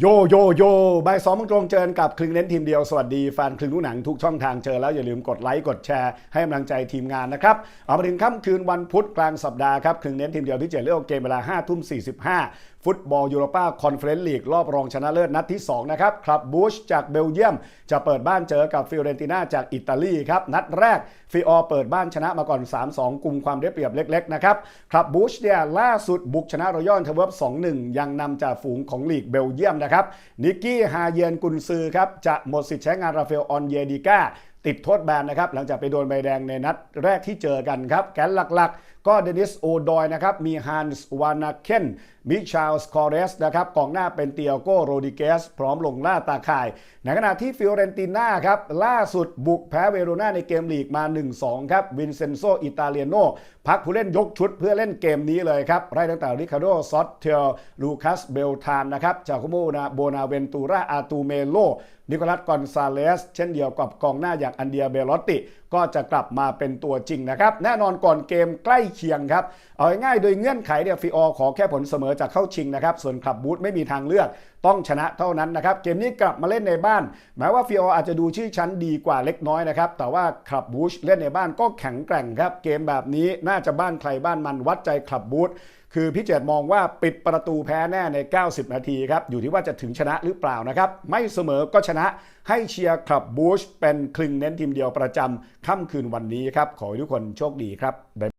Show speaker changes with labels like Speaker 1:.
Speaker 1: โยโยโยบ่ายสองโมงตรงเจอกับคลึงเน้นทีมเดียว สวัสดีแฟนคลึงลูกหนังทุกช่องทางเจอแล้วอย่าลืมกดไลค์กดแชร์ให้กำลังใจทีมงานนะครับ เอามาถึงค่ำคืนวันพุธกลางสัปดาห์ครับคลึงเน้นทีมเดียวที่เจ็ดเลือกเกมเวลา5ทุ่ม45ฟุตบอลยูโรปาคอนเฟอเรนซ์ลีกรอบรองชนะเลิศนัดที่ 2 นะครับคลับบูชจากเบลเยียม จะเปิดบ้านเจอกับฟิโอเรนติน่าจากอิตาลีครับ นัดแรกฟิออเปิดบ้านชนะมาก่อน 3-2 กลุ่มความได้เปรียบเล็กๆนะครับคลับบูชเนี่ยล่าสุดบุกชนะรอยัลเทเวิร์บ2-1 ยังนำจากฝูงของลีกเบลเยียมนะครับนิกกี้ฮาเยนกุนซือครับจะหมดสิทธิ์ใช้งานราฟาเอลออนเยดิก้าติดโทษแบนนะครับหลังจากไปโดนใบแดงในนัดแรกที่เจอกันครับแกนหลักๆ ก็เดนิสโอดอยนะครับมีฮันส์วานาเคนมิชาลส์คอเรสนะครับกองหน้าเป็นเตียโกโรดิเกส พร้อมลงล่าตาข่าย ในขณะที่ฟิโอเรนติน่าครับล่าสุดบุกแพ้เวโรนาในเกมลีกมา 1-2 ครับวินเซนโซอิตาเลียโนพักผู้เล่นยกชุดเพื่อเล่นเกมนี้เลยครับไล่ตั้งแต่ริคาร์โดซอตเทลลูคัสเบลทานนะครับจาโคโมนาโบนาเวนตูราอาตูเมโล นิโคลัสกอนซาเลสเช่นเดียวกับกองหน้าอย่างอันเดียเบลอตติ ก็จะกลับมาเป็นตัวจริงนะครับ แน่นอนก่อนเกมใกล้เคียงครับ เอาง่ายๆโดยเงื่อนไขเนี่ยฟิออขอแค่ผลเสมอจากเข้าชิงนะครับ ส่วนคลับบูธไม่มีทางเลือกต้องชนะเท่านั้นนะครับ เกมนี้กลับมาเล่นในบ้าน แม้ว่าฟิอออาจจะดูชื่อชั้นดีกว่าเล็กน้อยนะครับ แต่ว่าคลับบูชเล่นในบ้านก็แข็งแกร่งครับ เกมแบบนี้น่าจะบ้านใครบ้านมันวัดใจคลับบูธคือพี่เจตมองว่าปิดประตูแพ้แน่ใน 90 นาทีครับ อยู่ที่ว่าจะถึงชนะหรือเปล่านะครับ ไม่เสมอก็ชนะให้เชียร์คลับบูชเป็นคลึงเน้นทีมเดียวประจำค่ำคืนวันนี้ครับ ขอให้ทุกคนโชคดีครับ